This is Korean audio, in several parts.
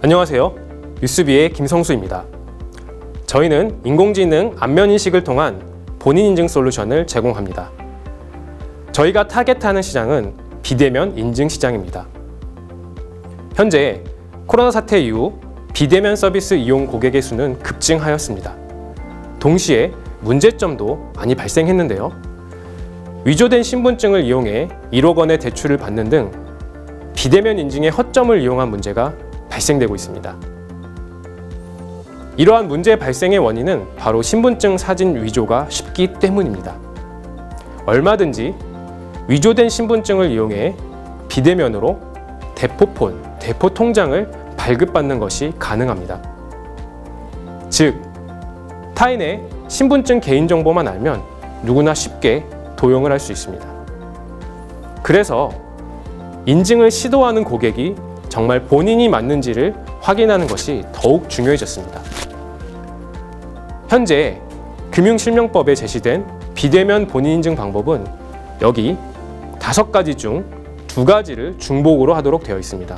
안녕하세요. 뉴스비의 김성수입니다. 저희는 인공지능 안면 인식을 통한 본인 인증 솔루션을 제공합니다. 저희가 타겟하는 시장은 비대면 인증 시장입니다. 현재 코로나 사태 이후 비대면 서비스 이용 고객의 수는 급증하였습니다. 동시에 문제점도 많이 발생했는데요. 위조된 신분증을 이용해 1억 원의 대출을 받는 등 비대면 인증의 허점을 이용한 문제가 발생되고 있습니다. 이러한 문제 발생의 원인은 바로 신분증 사진 위조가 쉽기 때문입니다. 얼마든지 위조된 신분증을 이용해 비대면으로 대포폰, 대포 통장을 발급받는 것이 가능합니다. 즉, 타인의 신분증 개인정보만 알면 누구나 쉽게 도용을 할 수 있습니다. 그래서 인증을 시도하는 고객이 정말 본인이 맞는지를 확인하는 것이 더욱 중요해졌습니다. 현재 금융실명법에 제시된 비대면 본인 인증 방법은 여기 다섯 가지 중 두 가지를 중복으로 하도록 되어 있습니다.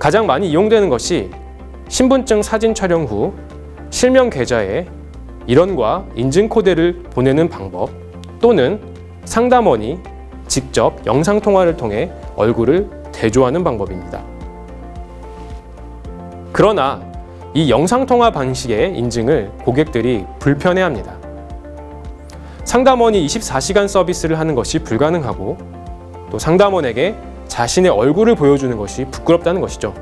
가장 많이 이용되는 것이 신분증 사진 촬영 후 실명 계좌에 일원과 인증 코드를 보내는 방법 또는 상담원이 직접 영상 통화를 통해 얼굴을 대조하는 방법입니다. 그러나 이 영상 통화 방식의 인증을 고객들이 불편해합니다. 상담원이 24시간 서비스를 하는 것이 불가능하고 또 상담원에게 자신의 얼굴을 보여주는 것이 부끄럽다는 것이죠.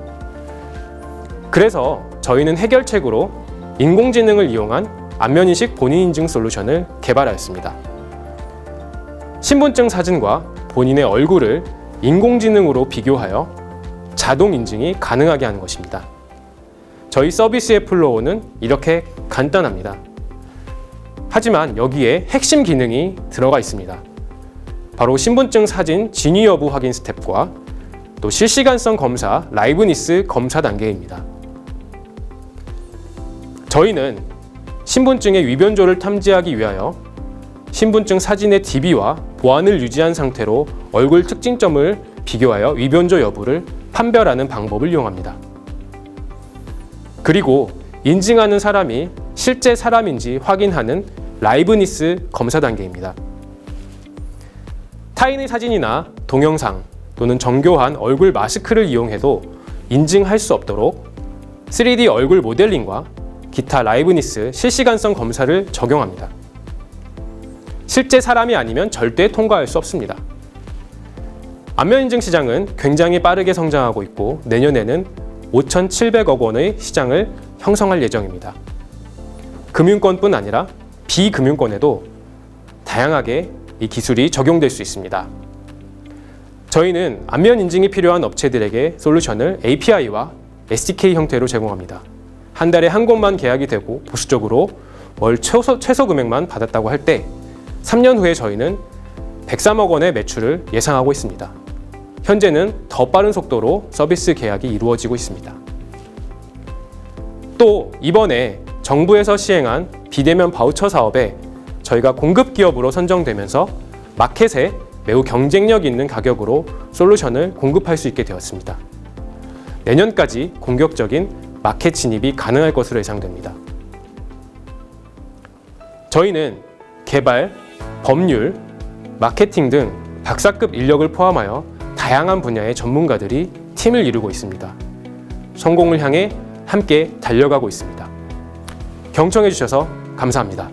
그래서 저희는 해결책으로 인공지능을 이용한 안면인식 본인 인증 솔루션을 개발하였습니다. 신분증 사진과 본인의 얼굴을 인공지능으로 비교하여 자동 인증이 가능하게 하는 것입니다. 저희 서비스의 플로우는 이렇게 간단합니다. 하지만 여기에 핵심 기능이 들어가 있습니다. 바로 신분증 사진 진위 여부 확인 스텝과 또 실시간성 검사 라이브니스 검사 단계입니다. 저희는 신분증의 위변조를 탐지하기 위하여 신분증 사진의 DB와 보안을 유지한 상태로 얼굴 특징점을 비교하여 위변조 여부를 판별하는 방법을 이용합니다. 그리고 인증하는 사람이 실제 사람인지 확인하는 라이브니스 검사 단계입니다. 타인의 사진이나 동영상 또는 정교한 얼굴 마스크를 이용해도 인증할 수 없도록 3D 얼굴 모델링과 기타 라이브니스 실시간성 검사를 적용합니다. 실제 사람이 아니면 절대 통과할 수 없습니다. 안면 인증 시장은 굉장히 빠르게 성장하고 있고 내년에는 5,700억 원의 시장을 형성할 예정입니다. 금융권뿐 아니라 비금융권에도 다양하게 이 기술이 적용될 수 있습니다. 저희는 안면 인증이 필요한 업체들에게 솔루션을 API와 SDK 형태로 제공합니다. 한 달에 한 곳만 계약이 되고 보수적으로 월 최소, 최소 금액만 받았다고 할 때 3년 후에 저희는 103억 원의 매출을 예상하고 있습니다. 현재는 더 빠른 속도로 서비스 계약이 이루어지고 있습니다. 또 이번에 정부에서 시행한 비대면 바우처 사업에 저희가 공급 기업으로 선정되면서 마켓에 매우 경쟁력 있는 가격으로 솔루션을 공급할 수 있게 되었습니다. 내년까지 공격적인 마켓 진입이 가능할 것으로 예상됩니다. 저희는 개발, 법률, 마케팅 등 박사급 인력을 포함하여 다양한 분야의 전문가들이 팀을 이루고 있습니다. 성공을 향해 함께 달려가고 있습니다. 경청해 주셔서 감사합니다.